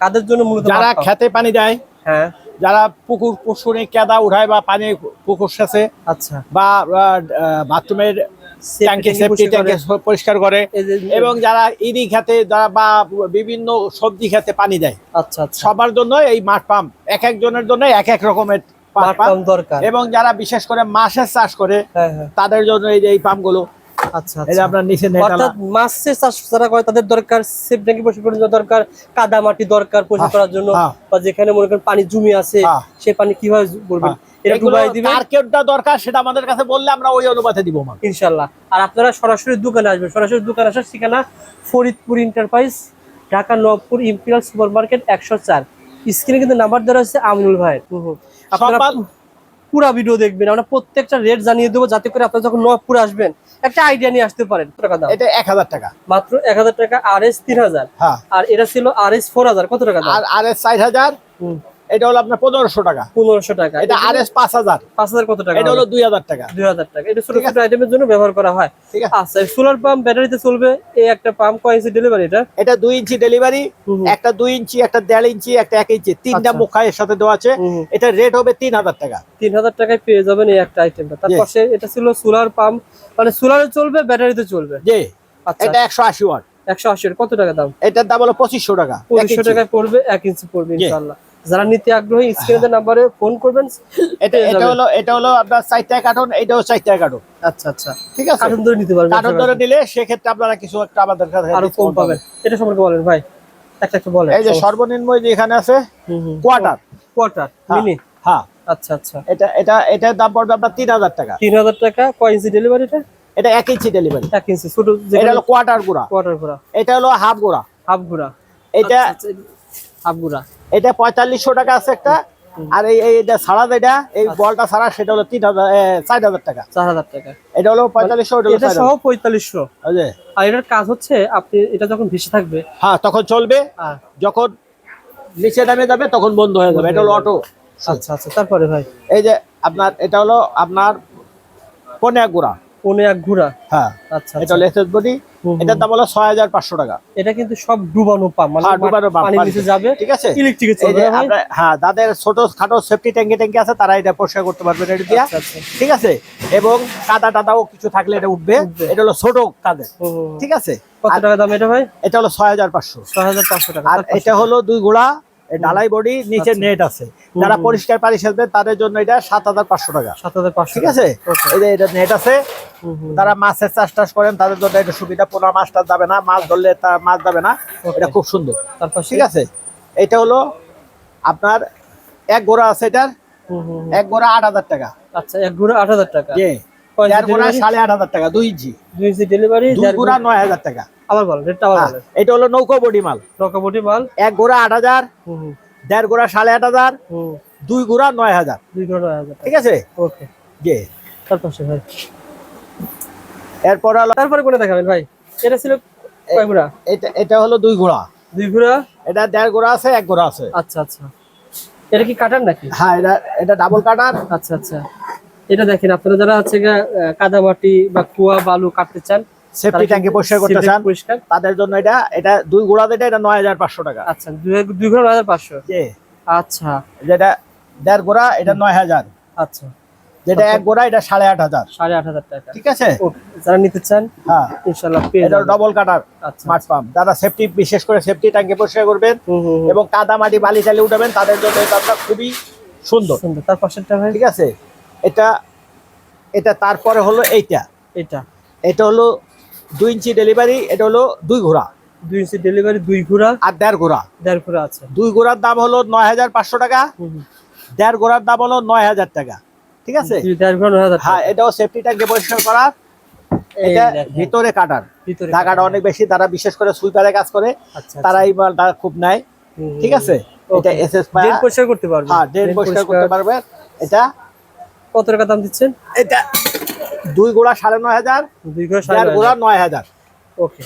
কাদের জন্য মূলত যারা খেতে পানি দেয় হ্যাঁ। যারা পুকুর পুকুরে কেদা উঠায় বা পানি পুকুর সেচে আচ্ছা। বা বাথরুমের ট্যাঙ্কে সেফটি পরিষ্কার ট্যাঙ্কে করে। পরিষ্কার করে এবং যারা ইরি খেতে যারা বা বিভিন্ন সবজি খেতে পানি দেয়। আচ্ছা আচ্ছা। সবার জন্য এই মাঠ পাম্প। এক একজনের জন্য এক এক রকমের দরকার। এবং যারা বিশেষ করে মাছের চাষ করে হ্যাঁ হ্যাঁ। তাদের জন্য এই যে এই পাম্পগুলো আচ্ছা এই আচ্ছা। আপনার নিচে নেট অর্থাৎ মাছের চাষ যারা করে তাদের দরকার সেফ ট্যাঙ্কি পরিষ্কার করার জন্য দরকার কাদা মাটি দরকার পরিষ্কার করার জন্য হ্যাঁ। বা যেখানে মনে করেন পানি জমি আছে হ্যাঁ। পানি কীভাবে বলবেন এটা ডুবাই দিবেন কার দরকার সেটা আমাদের কাছে বললে আমরা ওই অনুপাতে দিব মাল। ইনশাল্লাহ। আর আপনারা সরাসরি দোকানে আসবেন। সরাসরি দোকানে আসার ঠিকানা Faridpur enterprise Dhaka Nawabpur imperial super market একশো চার। স্ক্রিনে কিন্তু নাম্বার দেওয়া হচ্ছে আমিনুল ভাইয়ের। আপনারা পুরা ভিডিও দেখবেন। আমরা প্রত্যেকটা রেট জানিয়ে দেবো যাতে করে আপনারা যখন নবপুর আসবেন একটা আইডিয়া নিয়ে আসতে পারেন। টাকা দাম? এটা এক হাজার টাকা। মাত্র এক হাজার টাকা আর এস তিন হাজার। হ্যাঁ। আর এটা ছিল আর এস ফোর হাজার। কত টাকা দাম? আর আর এস চার হাজার। এটা হলো আপনার পনেরোশো টাকা। পনেরোশো টাকা। এটা আর এস পাঁচ হাজার। পাঁচ হাজার কত টাকা এটা হলো দুই হাজার টাকা। দুই হাজার টাকা। এটা ছোট ছোট আইটেমের জন্য ব্যবহার করা হয়। ঠিক আছে? আচ্ছা সোলার পাম্প ব্যাটারিতে চলবে এই একটা পাম্প কয় ইঞ্চি ডেলিভারি এটা? এটা দুই ইঞ্চি ডেলিভারি। একটা দুই ইঞ্চি একটা দেড় ইঞ্চি একটা এক ইঞ্চি তিনটা আচ্ছা। মুখা এর সাথে দেওয়া আছে। এটা রেট হবে তিন হাজার টাকা। তিন হাজার টাকায় পেয়ে যাবেন এই একটা আইটেমটা তার পাশে এটা ছিল সোলার পাম্প মানে সোলারে চলবে ব্যাটারিতে চলবে? যে আচ্ছা। এটা একশো আশি ওয়াট। একশো আশি কত টাকা দাম? এটার দাম হলো পঁচিশশো টাকা। পঁচিশশো টাকায় পড়বে এক ইঞ্চি পড়বে. ইনশাল্লাহ যারা নিতে আগ্রহী স্ক্রিনের নাম্বারে ফোন করবেন এটা এটা। হলো এটা হলো আপনার চার টাকা কার্টন এটাও চার টাকা কার্টন আচ্ছা আচ্ছা। ঠিক আছে? কার্টুন ধরে নিতে পারবেন কার্টন ধরে নিলে সেক্ষেত্রে আপনারা কিছু একটা আমাদের কাছে আরও কম পাবেন। এটা সম্পর্কে বলেন ভাই। একটা একটা বলেন। এই যে সর্বনিম্ন যে এখানে আছে কোয়ার্টার কোয়ার্টার। মিনি হ্যাঁ আচ্ছা আচ্ছা। এটা এটা এটার দাম পড়বে আপনার তিন হাজার টাকা। তিন হাজার টাকা কয় ইঞ্চি ডেলিভারিটা এটা? এক ইঞ্চি ডেলিভারি এক ইঞ্চি ছোট এটা হলো কোয়ার্টার গুড়া। কোয়ার্টার ঘোরা এটা হলো হাফ গুড়া। হাফ ঘোরা এটা হাফ ঘোরা এটা পঁয়তাল্লিশশো টাকা আছে একটা। আর এই এই- এটা ছাড়া যেটা এই আচ্ছা। বলটা ছাড়া সেটা হলো তিন হাজার চার হাজার টাকা। চার হাজার টাকা। এটা হলো পঁয়তাল্লিশশো ওটা এটা সহ পঁয়তাল্লিশশো। আর এটার কাজ হচ্ছে আপনি এটা যখন ভেসে থাকবে হ্যাঁ তখন চলবে। যখন নিচে নামে যাবে তখন বন্ধ হয়ে যাবে। এটা হলো অটো আচ্ছা আচ্ছা তারপরে ভাই। এই যে আপনার এটা হলো আপনার পনেক গুড়া। পনে এক ঘোরা হ্যাঁ। আচ্ছা এটা আচ্ছা। হলো বডি। এটার দাম হলো ছয় হাজার পাঁচশো টাকা। এটা কিন্তু সব ডুবানো পাম্প মানে হ্যাঁ, ডুবানো পানি। নিচে যাবে ঠিক আছে? ইলেকট্রিকে চলবে হ্যাঁ যাদের ছোট খাটো সেফটি ট্যাঙ্কি ট্যাঙ্কি আছে তারা এটা পরিষ্কার করতে পারবেন এটা দিয়া। আচ্ছা, আচ্ছা। ঠিক আছে? এবং কাদা টাদাও কিছু থাকলে এটা উঠবে। এটা হলো ছোট কাদের। ঠিক আছে? কত টাকা দাম এটা ভাই? এটা হলো ছয় হাজার পাঁচশো। ছয় হাজার পাঁচশো টাকা। আর এটা হলো দুই এই ঢালাই বডি নিচে। নেট আছে। যারা পরিষ্কার পানি সেচবে তাদের জন্য এটা সাত হাজার পাঁচশো টাকা। সাত হাজার পাঁচশো ঠিক আছে? এটা নেট আছে। তারা মাছের চাষ টাস করেন তাদের জন্য এটা সুবিধা। পোনা মাছ টাছ যাবে না মাছ ধরলে তার মাছ যাবে না। এটা খুব সুন্দর। তারপর ঠিক আছে? এটা হলো আপনার এক গোড়া আছে এটার। এক গোড়া আট হাজার টাকা। আচ্ছা এক ঘুরে আট হাজার টাকা। ইঞ্চি গোড়া সাড়ে আট হাজার টাকা দুই ইঞ্চি। দুই ইঞ্চি ডেলিভারি দুই গোড়া নয় হাজার টাকা। আবার রেটটা আবার হ্যাঁ, এটা হলো নৌকো বডি মাল। মাল। এক গোড়া আট হাজার দেড় গোড়া সাড়ে আট হাজার দুই গোড়া নয় হাজার। দুই ঘুরে নয় হাজার ঠিক আছে? ওকে। ভাই। এরপর তারপরে কোনে দেখাবেন ভাই? এটা ছিল কয় ঘোড়া? এটা এটা হলো দুই গোড়া দুই ঘোড়া? এটা দেড় গোড়া আছে এক গোড়া আছে। আচ্ছা আচ্ছা। এটা কি কাটার নাকি? হ্যাঁ এটা এটা ডাবল কাটার আচ্ছা আচ্ছা। এটা দেখেন আপনারা যারা আছে কাদামাটি বা কুয়া বালু কাটতে চান সেফটি ট্যাঙ্কি পরিষ্কার করতে চান। তাদের জন্য এটা এটা দুই গোড়া যেটা এটা নয় হাজার পাঁচশো টাকা। আচ্ছা দুই ঘোড়া নয় হাজার পাঁচশো? যে আচ্ছা। যেটা দেড় গোড়া এটা নয় হাজার। আচ্ছা। যেটা এক গোড়া এটা সাড়ে আট হাজার। সাড়ে আট হাজার টাকা। ঠিক আছে? যারা নিতে চান হ্যাঁ। ইনশাল্লাহ এটা ডবল কাটার স্মার্ট পাম্প যারা সেফটি বিশেষ করে সেফটি ট্যাঙ্কি পরিষ্কার করবেন। এবং কাদা মাটি বালি টালি উঠাবেন তাদের জন্য এই পাম্পটা খুবই সুন্দর। সুন্দর। তার পাশেরটা ভাই? ঠিক আছে? এটা এটা তারপরে হলো এইটা। এটা এটা হলো দুই ইঞ্চি ডেলিভারি এটা হলো দুই ঘোড়া। দুই ইঞ্চি ডেলিভারি দুই ঘোড়া। আর দেড় ঘোড়া। দেড় ঘোড়া আছে। দুই ঘোড়ার দাম হলো নয় হাজার পাঁচশো টাকা। দেড় ঘোড়ার দাম হলো নয় হাজার টাকা। ঠিক আছে? হ্যাঁ এটাও সেফটি ট্যাঙ্কে পরিষ্কার এই এটা ভিতরে কাটার। ভিতরে টাকাটা অনেক বেশি তারা বিশেষ করে সুইপারে কাজ করে আচ্ছা তারা এই মালটা খুব নেয়। ঠিক আছে. এটা এসএস পরিষ্কার করতে পারবে হ্যাঁ ড্রেন পরিষ্কার করতে পারবে এটা কত টাকা দাম দিচ্ছেন? এটা দুই গোড়া সাড়ে নয় হাজার দুই গোড়া নয় হাজার। ওকে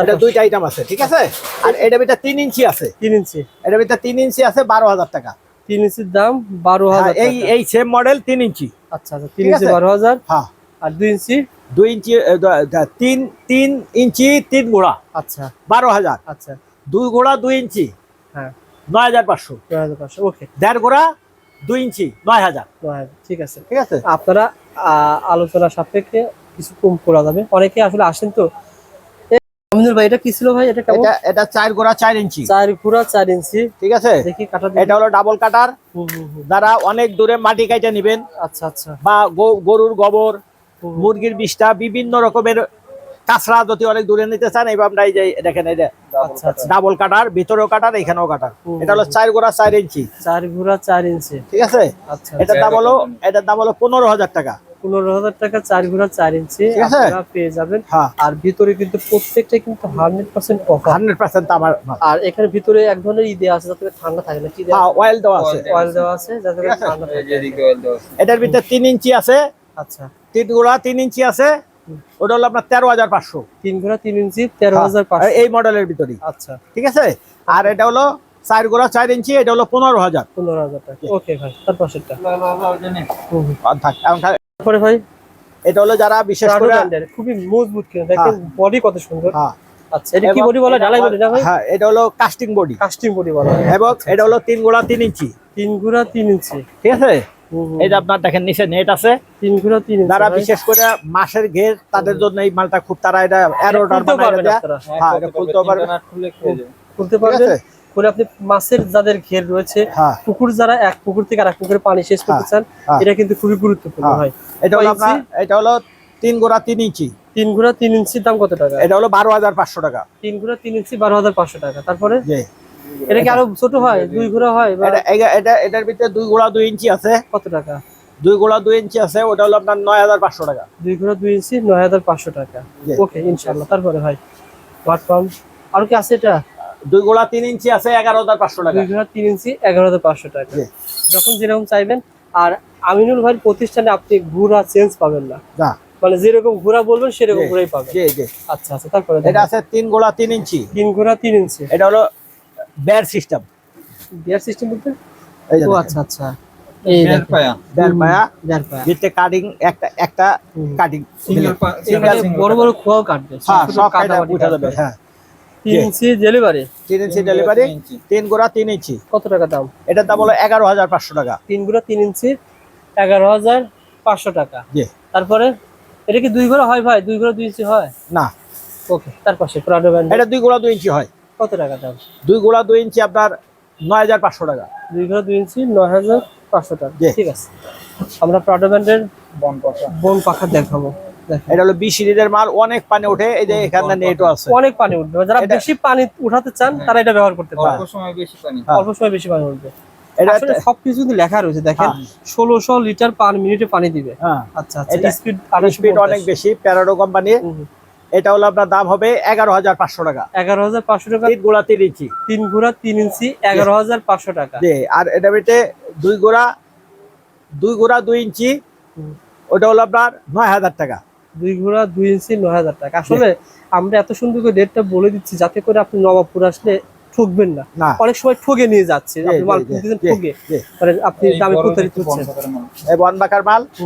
এটা দুইটা আইটেম আছে ঠিক আছে? আর এটা ভিতরে তিন ইঞ্চি আছে। তিন ইঞ্চি। এটা ভিতরে তিন ইঞ্চি আছে বারো হাজার টাকা। তিন ইঞ্চির দাম বারো হ্যাঁ, হাজার এই এই সেম মডেল তিন ইঞ্চি। আচ্ছা আচ্ছা তিন ইঞ্চি বারো হাজার হ্যাঁ। আর দুই ইঞ্চি? দুই ইঞ্চি তিন তিন ইঞ্চি তিন গোড়া। আচ্ছা। বারো হাজার। আচ্ছা। দুই গোড়া দুই ইঞ্চি। হ্যাঁ। নয় হাজার পাঁচশো। নয় হাজার পাঁচশো ওকে। দেড় গোড়া দুই ইঞ্চি নয় হাজার। নয় হাজার ঠিক আছে। ঠিক আছে? আপনারা আহ, আলোচনা সাপেক্ষে কিছু কম করা যাবে। অনেকে আসলে আসেন তো আমিনুল ভাই এটা কি ছিল ভাই? এটা কেমন? এটা এটা চার গোড়া চার ইঞ্চি। চার ঘুরা চার ইঞ্চি। ঠিক আছে? দেখি কাটা এটা হলো ডাবল কাটার। যারা অনেক দূরে মাটি কাইটা নেবেন আচ্ছা আচ্ছা। বা গরুর গোবর মুরগির বিষটা বিভিন্ন রকমের কাঁচরা যদি অনেক দূরে নিতে চান এইভাবে আমরা এই যে দেখেন এটা ডাবল কাটার ভিতরেও কাটার এখানেও কাটার এটা হলো চার গোড়া চার ইঞ্চি। চার ঘুরা চার ইঞ্চি। ঠিক আছে? আচ্ছা এটার দাম হলো এটার দাম হলো পনেরো হাজার টাকা। পনেরো হাজার টাকা চার ঘুরা চার ইঞ্চি আপনারা পেয়ে যাবেন। হ্যাঁ। আর ভিতরে কিন্তু প্রত্যেকটা কিন্তু হান্ড্রেড পার্সেন্ট হান্ড্রেড পার্সেন্ট আমার আর এখানে ভিতরে এক ধরনের ই দেওয়া আছে যাতে ঠান্ডা থাকে না কি দেওয়া হ্যাঁ অয়েল দেওয়া আছে। অয়েল দেওয়া আছে যাতে? ঠান্ডা থাকে। এটার ভিতরে তিন ইঞ্চি আছে। আচ্ছা। তিন গোড়া তিন ইঞ্চি আছে। ওটা হলো আপনার তেরো হাজার পাঁচশো। তিন ঘোড়া তিন ইঞ্চি তেরো হাজার পাঁচশো। এই মডেলের ভিতরে আচ্ছা। ঠিক আছে? আর এটা হলো চার গোড়া চার ইঞ্চি এটা হলো পনেরো হাজার। পনেরো হাজার টাকা। ওকে ভাই তারপর সেটা। হুম, হুম। আর থাক। তারপরে ভাই? এটা হলো যারা বিশেষ করে খুবই মজবুত কিন্তু দেখেন বডি কত সুন্দর। হ্যাঁ। আচ্ছা এটা কি বডি বলা ঢালাই বডি না ভাই? হ্যাঁ এটা হলো কাস্টিং বডি কাস্টিং বডি বলা। এবং এটা হলো তিন গোড়া তিন ইঞ্চি। তিন ঘোড়া তিন ইঞ্চি। ঠিক আছে। এই যে আপনার দেখেন নিচে নেট আছে। ইঞ্চি যারা বিশেষ করে মাসের ঘের তাদের জন্য এই মালটা খুব তারা এটা এরোটার হ্যাঁ পারবে। খুলতে আছে? করে আপনি মাছের যাদের ঘের রয়েছে হ্যাঁ। পুকুর যারা এক পুকুর থেকে আরেক পুকুরে পানি শেষ করতে চান হ্যাঁ। এটা কিন্তু খুবই গুরুত্বপূর্ণ হ্যাঁ। হয়। এটা হলো আপনার এটা হলো তিন গোড়া তিন ইঞ্চি। তিন ঘোড়া তিন ইঞ্চির দাম কত টাকা? এটা হলো বারো হাজার পাঁচশো টাকা। তিন ঘোড়া তিন ইঞ্চি বারো হাজার পাঁচশো টাকা। তারপরে? এটা কি আরও ছোট হয়? দুই ঘোড়া হয় এটা এটা- এটা এটার ভিতরে দুই গোড়া দুই ইঞ্চি আছে। কত টাকা? দুই গোড়া দুই ইঞ্চি আছে ওটা হলো আপনার নয় হাজার পাঁচশো টাকা। দুই ঘোড়া দুই ইঞ্চি নয় হাজার পাঁচশো টাকা। ওকে ইনশাল্লাহ তারপরে ভাই প্ল্যাটফর্ম আর কি আছে এটা? দুই গোড়া তিন ইঞ্চি আছে এগারো হাজার পাঁচশো টাকা। দুই ঘোড়া তিন ইঞ্চি এগারো হাজার পাঁচশো টাকা। যখন যেরকম চাইবেন আর আমিনুল ভাইয়ের প্রতিষ্ঠানে আপনি ঘোড়া চেঞ্জ পাবেন না। মানে যেরকম ঘোড়া বলবেন সেরকম জি। ঘোড়াই পাবেন। জি জি। আচ্ছা আচ্ছা তারপরে এটা আছে তিন গোড়া তিন ইঞ্চি। তিন ঘোড়া তিন ইঞ্চি। এটা হলো ব্যার সিস্টেম। বিয়ার সিস্টেম বলতে? ও আচ্ছা আচ্ছা। এই দেখেন। ব্যার পায়া। বিয়ার পায়া। যেতে কাটিং একটা একটা কাটিং এখানে বড় বড় খোয়াও কাটবে। হ্যাঁ সব কাটা উঠে যাবে। হ্যাঁ। তিন ইঞ্চি ডেলিভারি তিন ইঞ্চি ডেলিভারি তিন গোড়া তিন ইঞ্চি। কত টাকা দাম? এটার দাম হলো এগারো হাজার পাঁচশো টাকা। তিন গুঁড়া তিন ইঞ্চি এগারো হাজার পাঁচশো টাকা। জি তারপরে এটা কি দুই ঘোড়া হয় ভাই? দুই ঘোড়া দুই ইঞ্চি হয়? না। ওকে তার পাশে প্রাডো ব্যান্ড এটা দুই গোড়া দুই ইঞ্চি হয়। কত টাকা দাম? দুই গোড়া দুই ইঞ্চি আপনার নয় হাজার পাঁচশো টাকা। দুই ঘোড়া দুই ইঞ্চি নয় হাজার পাঁচশো টাকা। জি। ঠিক আছে। আমরা প্রাডো ব্যান্ডের বন পাখা দেখাবো। এটা হলো বি সিরিজের মাল অনেক পানি ওঠে এই যে এখানে নেটও আছে। অনেক পানি উঠবে। যারা এটা- বেশি পানি উঠাতে চান তারা এটা ব্যবহার করতে পারে অল্প সময় বেশি পানি। হ্যাঁ। অল্প সময় বেশি পানি উঠবে। এটা সবকিছু কিন্তু লেখা রয়েছে দেখেন। ষোলোশো লিটার পার মিনিটে পানি দিবে। হ্যাঁ। আচ্ছা আচ্ছা স্পিড স্পিড অনেক বেশি প্যারাডো কোম্পানির এটা হলো আপনার দাম হবে এগারো হাজার পাঁচশো টাকা। এগারো হাজার পাঁচশো টাকা। তিন গোড়া তিন ইঞ্চি। তিন ঘোড়া তিন ইঞ্চি এগারো হাজার পাঁচশো টাকা। আর এটা বেটে দুই গোড়া দুই গোড়া দুই ইঞ্চি। ওটা হলো আপনার নয় হাজার টাকা। দুই ঘোড়া দুই ইঞ্চি নয় হাজার টাকা। আসলে আমরা এত সুন্দর করে ডেটটা বলে দিচ্ছি যাতে করে আপনি নবাবপুর আসলে ঠকবেন না। অনেক সময় ঠগে নিয়ে যাচ্ছে। আপনি মাল কিনতেছেন জি, মানে আপনি দামে প্রতারিত হচ্ছেন। মাল। এই।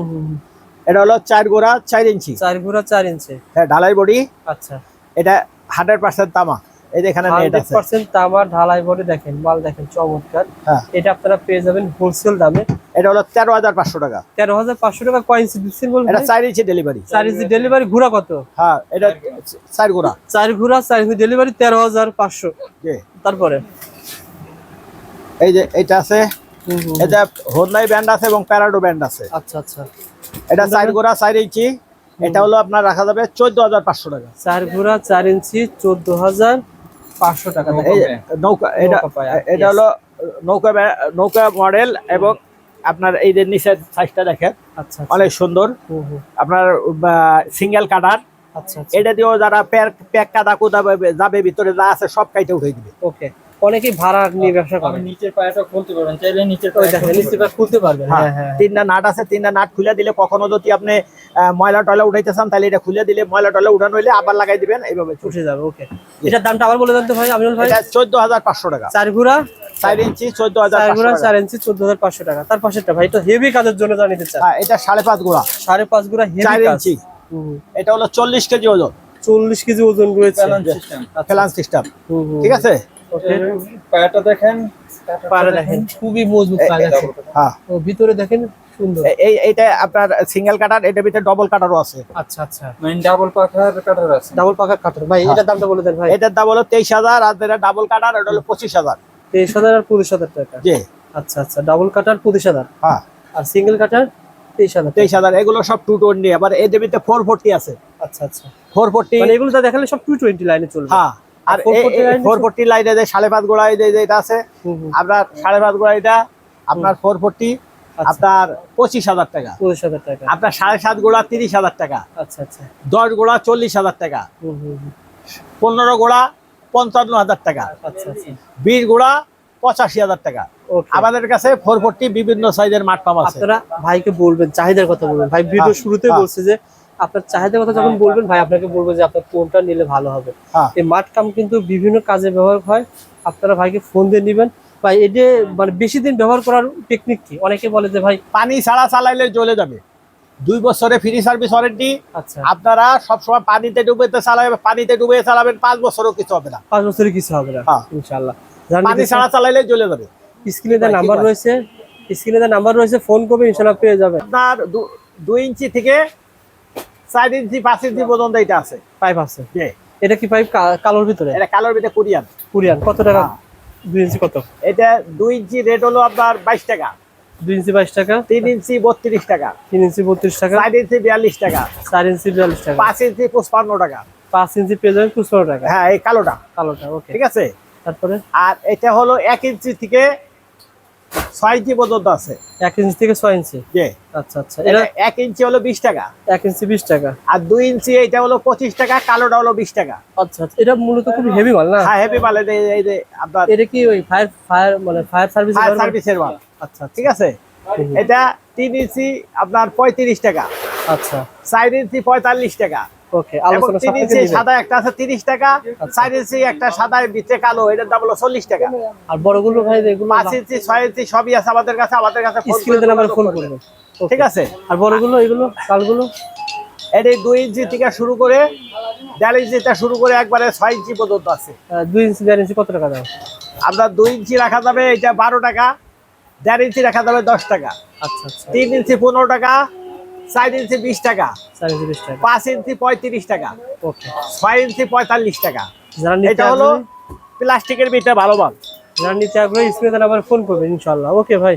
এটা হলো চার গোড়া চার ইঞ্চি। চার ঘোড়া চার ইঞ্চি। হ্যাঁ ঢালাই বডি। আচ্ছা। এটা হান্ড্রেড পার্সেন্ট তামা। এই যে এখানে নেট আছে। তামা ঢালাই বলে দেখেন মাল দেখেন চমৎকার। হ্যাঁ। এটা আপনারা পেয়ে যাবেন হোলসেল দামে। এটা হলো তেরো হাজার পাঁচশো টাকা। তেরো হাজার পাঁচশো টাকা এটা চার ইঞ্চি ডেলিভারি চার ইঞ্চি ডেলিভারি ঘোড়া কত? হ্যাঁ এটা চার গোড়া চার চার ইঞ্চি ডেলিভারি তেরো হাজার পাঁচশো। তারপরে? এই যে এটা আছে এটা ব্যান্ড আছে এবং প্যারাডো ব্যান্ড আছে। আচ্ছা আচ্ছা। এটা চার গোড়া চার ইঞ্চি। এটা হলো আপনার রাখা যাবে চোদ্দ হাজার পাঁচশো টাকা। চার ঘোড়া চার ইঞ্চি চোদ্দ হাজার পাঁচশো টাকা। নৌকা এটা এটা হলো নৌকা নৌকা মডেল এবং আপনার এই যে নিচের সাইজটা দেখেন আচ্ছা অনেক সুন্দর। আপনার সিঙ্গেল কাটার আচ্ছা আচ্ছা। এটা দিয়েও যারা প্যাক প্যাক কাদা কুদা যাবে ভিতরে যা আছে সব কাইটে উঠে দিবে। ওকে। অনেকেই ভাড়া নিয়ে ব্যবসা আপনি করেন নিচের পায়াটা খুলতে পারবেন চাইলে নিচের পায়া খুলতে পারবেন হ্যাঁ, হ্যাঁ হ্যাঁ। তিনটা নাট আছে তিনটা নাট খুলে দিলে কখনো যদি আপনি ময়লা টয়লা উঠাইতে চান তাহলে এটা খুলে দিলে ময়লা টয়লা উঠানো হইলে আবার লাগাই দিবেন এইভাবে। উঠে যাবে ওকে। এটার দামটা আবার বলে দেন তো ভাই আমিনুল ভাই। এটা চোদ্দ হাজার পাঁচশো টাকা। চার ঘোড়া চার ইঞ্চি ইঞ্চি চোদ্দ হাজার পাঁচশো টাকা। তার পাশেরটা ভাই তো হেভি কাজের জন্য হ্যাঁ এটা সাড়ে পাঁচ গোড়া সাড়ে পাঁচ ঘোড়া চার হেভি কাজ। ইঞ্চি। এটা হলো চল্লিশ কেজি ওজন। চল্লিশ কেজি ওজন রয়েছে। সিস্টেম ঠিক আছে? পায়াটা দেখেন দেখেন খুবই মজবুত এ- কাজ আছে হ্যাঁ। ও ভিতরে দেখেন সুন্দর। এই এইটা আপনার সিঙ্গেল কাটার এটার ভিতরে ডবল কাটারও আছে। আচ্ছা আচ্ছা। মেইন ডাবল পাখার কাটার আছে। ডাবল পাকা কাটার ভাই এটার দামটা বলে দেন ভাই। এটার দাম হলো তেইশ হাজার আর যেটা ডাবল কাটার এটা হলো পঁচিশ হাজার। তেইশ হাজার আর পঁচিশ হাজার টাকা। জি। আচ্ছা আচ্ছা ডাবল কাটার পঁচিশ হাজার। হ্যাঁ। আর সিঙ্গেল কাটার তেইশ হাজার তেইশ হাজার এগুলো সব টু টোয়েন্টি আবার এদের ভিতরে ফোর ফোরটি আছে। আচ্ছা আচ্ছা। ফোর ফোরটি মানে এগুলো দেখালে সব টু টোয়েন্টি লাইনে চলবে। হ্যাঁ আর ফোর ফোরটি লাইনে যে সাড়ে পাঁচ গোড়া এই এটা আছে। আপনার সাড়ে পাঁচ গোড়া এটা আপনার ফোর ফোরটি আচ্ছা। আপনার পঁচিশ হাজার টাকা। পঁচিশ হাজার টাকা। আপনার সাড়ে সাত গোড়া তিরিশ হাজার টাকা। আচ্ছা আচ্ছা। দশ গোড়া চল্লিশ হাজার টাকা। হুম হুম হুম। পনেরো গোড়া পঞ্চান্ন হাজার টাকা। আচ্ছা আচ্ছা। বিশ গোড়া পঁচাশি হাজার টাকা। আমাদের কাছে ফোর ফোরটি বিভিন্ন সাইজের মাঠ আছে। আপনারা ভাইকে বলবেন চাহিদার কথা বলবেন। ভাই ভিডিও হ্যাঁ, শুরুতে হ্যাঁ। বলছে যে আপনার চাহিদার কথা যখন বলবেন ভাই আপনাকে বলব যে আপনার কোনটা নিলে ভালো হবে। হ্যাঁ। এই মাঠ কাম কিন্তু বিভিন্ন কাজে ব্যবহার হয়। আপনারা ভাইকে ফোন দিয়ে নেবেন। ভাই এটা মানে বেশি দিন ব্যবহার করার টেকনিক কি? অনেকে বলে যে ভাই পানি ছাড়া চালাইলে জ্বলে যাবে। দুই বছরে ফ্রি সার্ভিস ওয়ারেন্টি। আচ্ছা। আপনারা সবসময় পানিতে ডুবেতে চালাবেন পানিতে ডুবে চালাবেন পাঁচ বছরও কিছু হবে না। পাঁচ বছরে কিছু হবে না হ্যাঁ। ইনশাআল্লাহ। পানি ছাড়া চালাইলে জ্বলে যাবে। স্ক্রিনে দেওয়া নাম্বার রয়েছে স্ক্রিনে দেওয়া নাম্বার রয়েছে ফোন করবে ইনশাআল্লাহ পেয়ে যাবে আপনার দুই ইঞ্চি থেকে চার ইঞ্চি পাঁচ ইঞ্চি পর্যন্ত এটা আছে। পাইপ আছে। এটা কি পাইপ কালোর ভিতরে? এটা কালোর ভিতরে কুরিয়ান। কুরিয়ান। কত টাকা? হ্যাঁ। দুই ইঞ্চি কত? এটা দুই ইঞ্চি রেট হলো আপনার বাইশ টাকা। দুই ইঞ্চি বাইশ টাকা। তিন ইঞ্চি বত্রিশ টাকা। তিন ইঞ্চি বত্রিশ টাকা। চার ইঞ্চি বিয়াল্লিশ টাকা। চার ইঞ্চি বিয়াল্লিশ টাকা। পাঁচ ইঞ্চি পঁচপান্ন টাকা। পাঁচ ইঞ্চি পেয়ে যাবেন পঁচপন্ন টাকা। হ্যাঁ এই কালোটা। কালোটা ওকে ঠিক আছে? তারপরে? আর এটা হলো এক ইঞ্চি থেকে ছয় ইঞ্চি পর্যন্ত আছে। এক ইঞ্চি থেকে ছয় ইঞ্চি? আচ্ছা আচ্ছা। এটা এক ইঞ্চি হলো বিশ টাকা। এক ইঞ্চি বিশ টাকা। আর দুই ইঞ্চি এটা হলো পঁচিশ টাকা কালোটা হলো বিশ টাকা। আচ্ছা আচ্ছা। এটা মূলত খুব হেভি মাল না? হ্যাঁ হেভি মাল। আপনার এটা কি ওই ফায়ার ফায়ার মানে ফায়ার সার্ভিস ফায়ার সার্ভিসের মাল। আচ্ছা আচ্ছা। ঠিক আছে? এটা তিন ইঞ্চি আপনার পঁয়ত্রিশ টাকা। আচ্ছা। চার ইঞ্চি পঁয়তাল্লিশ টাকা। ওকে তিন ইঞ্চি সাদা একটা আছে তিরিশ টাকা। চার ইঞ্চি একটা সাদা ভিতরে কালো এটার দাম হলো চল্লিশ টাকা। আর বড়গুলো ভাই পাঁচ ইঞ্চি ছয় ইঞ্চি সবই আছে আমাদের কাছে আমাদের কাছে ফোন করে দেন আমার ফোন যোগাযোগ করবেন। করবেন। ঠিক আছে? আর বড়গুলো এগুলো কালগুলো? এটা দুই ইঞ্চি থেকে শুরু করে দেড় ইঞ্চিটা শুরু করে একবারে ছয় ইঞ্চি পর্যন্ত আছে। দুই ইঞ্চি দেড় ইঞ্চি কত টাকা আপনার দুই ইঞ্চি রাখা যাবে এটা বারো টাকা। দেড় ইঞ্চি রাখা যাবে দশ টাকা। আচ্ছা আচ্ছা। তিন ইঞ্চি পনেরো টাকা চার ইঞ্চি বিশ টাকা চার টাকা। পাঁচ ইঞ্চি পঁয়ত্রিশ টাকা ওকে। ছয় ইঞ্চি পঁয়তাল্লিশ টাকা। এটা হলো প্লাস্টিকের বিটা ভালো মাল। যারা নিতে আগ্রহী স্ক্রিনে তারা আবার ফোন করবেন ইনশাল্লাহ ওকে ভাই।